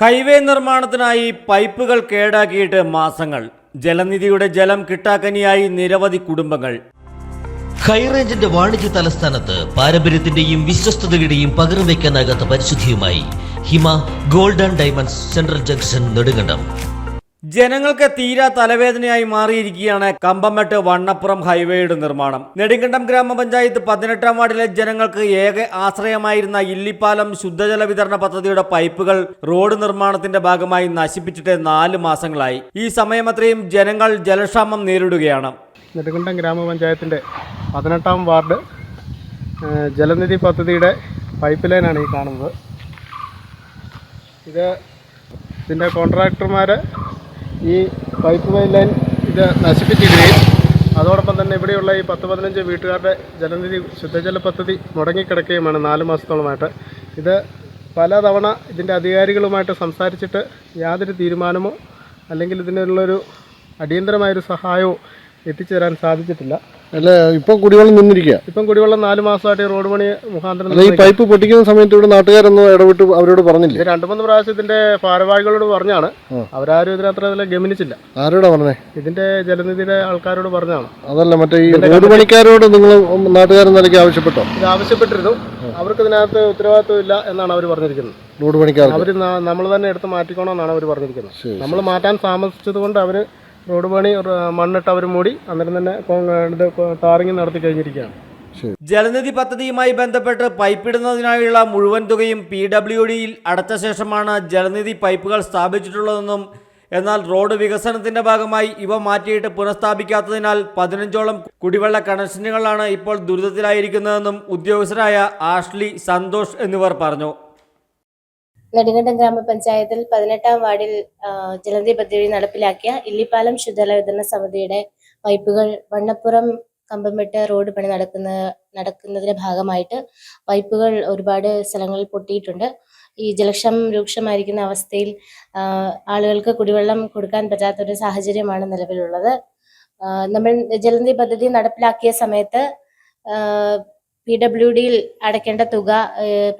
Highway നിർമ്മാണത്തിനായി പൈപ്പുകൾ കേടാക്കിയിട്ട് മാസങ്ങൾ. ജലനിധിയുടെ ജലം കിട്ടാക്കനിയായി നിരവധി കുടുംബങ്ങൾ. ഹൈറേഞ്ചിന്റെ വാണിജ്യ തലസ്ഥാനത്ത് പാരമ്പര്യത്തിന്റെയും വിശ്വസ്തതയുടെയും പകരം വയ്ക്കാനാകാത്ത പരിശുദ്ധിയുമായി Hima gold and diamonds central junction Nedumkandam. ജനങ്ങൾക്ക് തീരാ തലവേദനയായി മാറിയിരിക്കുകയാണ് കമ്പമെട്ട് വണ്ണപ്പുറം ഹൈവേയുടെ നിർമ്മാണം. നെടുങ്കണ്ടം ഗ്രാമപഞ്ചായത്ത് പതിനെട്ടാം വാർഡിലെ ജനങ്ങൾക്ക് ഏക ആശ്രയമായിരുന്ന ഇല്ലിപ്പാലം ശുദ്ധജല വിതരണ പദ്ധതിയുടെ പൈപ്പുകൾ റോഡ് നിർമ്മാണത്തിന്റെ ഭാഗമായി നശിപ്പിച്ചിട്ട് നാല് മാസങ്ങളായി. ഈ സമയമത്രയും ജനങ്ങൾ ജലക്ഷാമം നേരിടുകയാണ്. നെടുങ്കണ്ടം ഗ്രാമപഞ്ചായത്തിന്റെ പതിനെട്ടാം വാർഡ് ജലനിധി പദ്ധതിയുടെ പൈപ്പ് ലൈനാണ് ഈ കാണുന്നത്. ഇത് ഇതിന്റെ കോൺട്രാക്ടർമാർ ഈ പൈപ്പ് ലൈൻ ഇത് നശിപ്പിച്ചിടുകയും അതോടൊപ്പം തന്നെ ഇവിടെയുള്ള ഈ പത്ത് പതിനഞ്ച് വീട്ടുകാരുടെ ജലനിധി ശുദ്ധജല പദ്ധതി മുടങ്ങിക്കിടക്കുകയുമാണ് നാല് മാസത്തോളമായിട്ട്. ഇത് പലതവണ ഇതിന്റെ അധികാരികളുമായിട്ട് സംസാരിച്ചിട്ട് യാതൊരു തീരുമാനമോ അല്ലെങ്കിൽ ഇതിനുള്ളൊരു അടിയന്തരമായൊരു സഹായമോ എത്തിച്ചേരാൻ സാധിച്ചിട്ടില്ല. അല്ല ഇപ്പൊ കുടിവെള്ളം നിന്നിരിക്കുക ഇപ്പം കുടിവെള്ളം നാല് മാസമായിട്ട് ഈ റോഡ് പണി മുഖാന്തരം അല്ല ഈ പൈപ്പ് പൊട്ടിക്കുന്ന സമയത്ത് ഇവിടെ നാട്ടുകാരൊന്നും ഇടപെട്ട് അവരോട് പറഞ്ഞില്ല? രണ്ടു രണ്ട് മൂന്ന് പ്രാവശ്യം ഇതിന്റെ ഭാരവാഹികളോട് പറഞ്ഞാണ്. അവരാരും ഇതിനത്ര ഗമനിച്ചില്ല. ആരോടാ പറഞ്ഞേ? ഇതിന്റെ ജലനിധിയിലെ ആൾക്കാരോട് പറഞ്ഞാണ് അതല്ല മറ്റേ ഈ റോഡ് പണിക്കാരോട് നിങ്ങൾ നാട്ടുകാരൻ നിലയ്ക്ക് ആവശ്യപ്പെട്ടോ? ഇത് ആവശ്യപ്പെട്ടിരുന്നു. അവർക്ക് ഇതിനകത്ത് ഉത്തരവാദിത്വം ഇല്ല എന്നാണ് അവർ പറഞ്ഞിരിക്കുന്നത്. റോഡ് പണിക്കാർക്ക്. അവർ നമ്മൾ തന്നെ എടുത്ത് മാറ്റിക്കണമെന്നാണ് അവർ പറഞ്ഞിരിക്കുന്നത്. നമ്മൾ മാറ്റാൻ താമസിച്ചത് കൊണ്ട് അവർ റോഡ് പണി മണ്ണിട്ട് അവർ മൂടി അന്നേരം തന്നെ ഇത് ടാറിങ് നടത്തി കഴിഞ്ഞിരിക്കുകയാണ്. ജലനിധി പദ്ധതിയുമായി ബന്ധപ്പെട്ട് പൈപ്പിടുന്നതിനായുള്ള മുഴുവൻ തുകയും പി ഡബ്ല്യു ഡിയിൽ അടച്ച ശേഷമാണ് ജലനിധി പൈപ്പുകൾ സ്ഥാപിച്ചിട്ടുള്ളതെന്നും എന്നാൽ റോഡ് വികസനത്തിന്റെ ഭാഗമായി ഇവ മാറ്റിയിട്ട് പുനഃസ്ഥാപിക്കാത്തതിനാൽ പതിനഞ്ചോളം കുടിവെള്ള കണക്ഷനുകളാണ് ഇപ്പോൾ ദുരിതത്തിലായിരിക്കുന്നതെന്നും ഉദ്യോഗസ്ഥരായ ആഷ്ലി സന്തോഷ് എന്നിവർ പറഞ്ഞു. നെടുങ്കണ്ടം ഗ്രാമപഞ്ചായത്തിൽ പതിനെട്ടാം വാർഡിൽ ജലനിധി പദ്ധതി നടപ്പിലാക്കിയ ഇല്ലിപ്പാലം ശുദ്ധജല വിതരണ സമിതിയുടെ പൈപ്പുകൾ വണ്ണപ്പുറം കമ്പംവെട്ട് റോഡ് പണി നടക്കുന്ന നടക്കുന്നതിന്റെ ഭാഗമായിട്ട് പൈപ്പുകൾ ഒരുപാട് സ്ഥലങ്ങളിൽ പൊട്ടിയിട്ടുണ്ട്. ഈ ജലക്ഷം രൂക്ഷമായിരിക്കുന്ന അവസ്ഥയിൽ ആളുകൾക്ക് കുടിവെള്ളം കൊടുക്കാൻ പറ്റാത്ത ഒരു സാഹചര്യമാണ് നിലവിലുള്ളത്. നമ്മൾ ജലനിധി പദ്ധതി നടപ്പിലാക്കിയ സമയത്ത് പി ഡബ്ല്യു ഡിയിൽ അടയ്ക്കേണ്ട തുക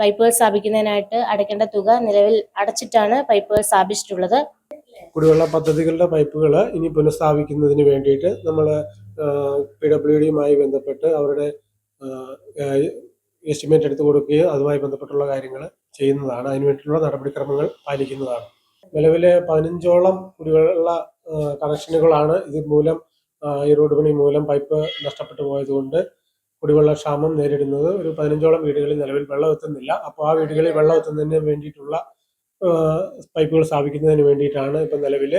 പൈപ്പുകൾ സ്ഥാപിക്കുന്നതിനായിട്ട് അടയ്ക്കേണ്ട തുക നിലവിൽ അടച്ചിട്ടാണ് പൈപ്പുകൾ സ്ഥാപിച്ചിട്ടുള്ളത്. കുടിവെള്ള പദ്ധതികളുടെ പൈപ്പുകൾ ഇനി പുനഃസ്ഥാപിക്കുന്നതിന് വേണ്ടിയിട്ട് നമ്മൾ പി ഡബ്ല്യു ഡിയുമായി ബന്ധപ്പെട്ട് അവരുടെ എസ്റ്റിമേറ്റ് എടുത്തു കൊടുക്കുകയും അതുമായി ബന്ധപ്പെട്ടുള്ള കാര്യങ്ങൾ ചെയ്യുന്നതാണ്. അതിന് വേണ്ടിയിട്ടുള്ള നടപടിക്രമങ്ങൾ പാലിക്കുന്നതാണ്. നിലവിലെ പതിനഞ്ചോളം കുടിവെള്ള കണക്ഷനുകളാണ് ഇത് മൂലം ഈ റോഡ് പണി മൂലം പൈപ്പ് നഷ്ടപ്പെട്ടു പോയതുകൊണ്ട് കുടിവെള്ള ക്ഷാമം നേരിടുന്നത് ഒരു പതിനഞ്ചോളം വീടുകളിൽ നിലവിൽ വെള്ളം എത്തുന്നില്ല. അപ്പോൾ ആ വീടുകളിൽ വെള്ളം എത്തുന്നതിന് വേണ്ടിയിട്ടുള്ള പൈപ്പുകൾ സ്ഥാപിക്കുന്നതിന് വേണ്ടിയിട്ടാണ് ഇപ്പം നിലവിൽ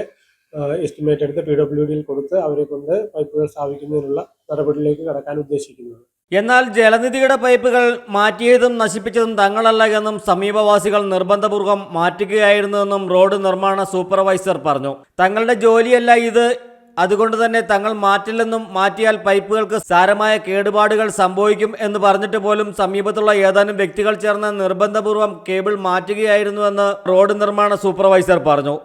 എസ്റ്റിമേറ്റ് എടുത്ത് പി ഡബ്ല്യു ഡിയിൽ കൊടുത്ത് അവരെ കൊണ്ട് പൈപ്പുകൾ സ്ഥാപിക്കുന്നതിനുള്ള നടപടിയിലേക്ക് കടക്കാൻ ഉദ്ദേശിക്കുന്നത്. എന്നാൽ ജലനിധിയുടെ പൈപ്പുകൾ മാറ്റിയതും നശിപ്പിച്ചതും തങ്ങളല്ല എന്നും സമീപവാസികൾ നിർബന്ധപൂർവം മാറ്റുകയായിരുന്നുവെന്നും റോഡ് നിർമ്മാണ സൂപ്പർവൈസർ പറഞ്ഞു. തങ്ങളുടെ ജോലിയല്ല ഇത് അതുകൊണ്ട് തന്നെ തങ്ങൾ മാറ്റില്ലെന്നും മാറ്റിയാൽ പൈപ്പുകൾക്ക് സാരമായ കേടുപാടുകൾ സംഭവിക്കും എന്ന് പറഞ്ഞിട്ട് പോലും സമീപത്തുള്ള ഏതാനും വ്യക്തികൾ ചേർന്ന് നിർബന്ധപൂർവം കേബിൾ മാറ്റുകയായിരുന്നുവെന്ന് റോഡ് നിർമ്മാണ സൂപ്പർവൈസർ പറഞ്ഞു.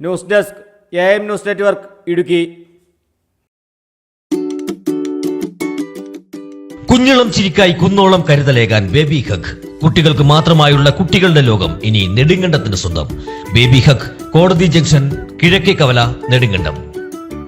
News desk A M news network Idukki. കുഞ്ഞളം ചിരിക്കായി കുന്നോളം കരുതലേകാൻ ബേബി ഹഗ് കുട്ടികൾക്ക് മാത്രമായുള്ള കുട്ടികളുടെ ലോകം ഇനി നെടുങ്കണ്ടത്തിന് സ്വന്തം. ബേബി ഹഗ് കോടതി ജംഗ്ഷൻ കിഴക്കേ കവല നെടുങ്കണ്ടം.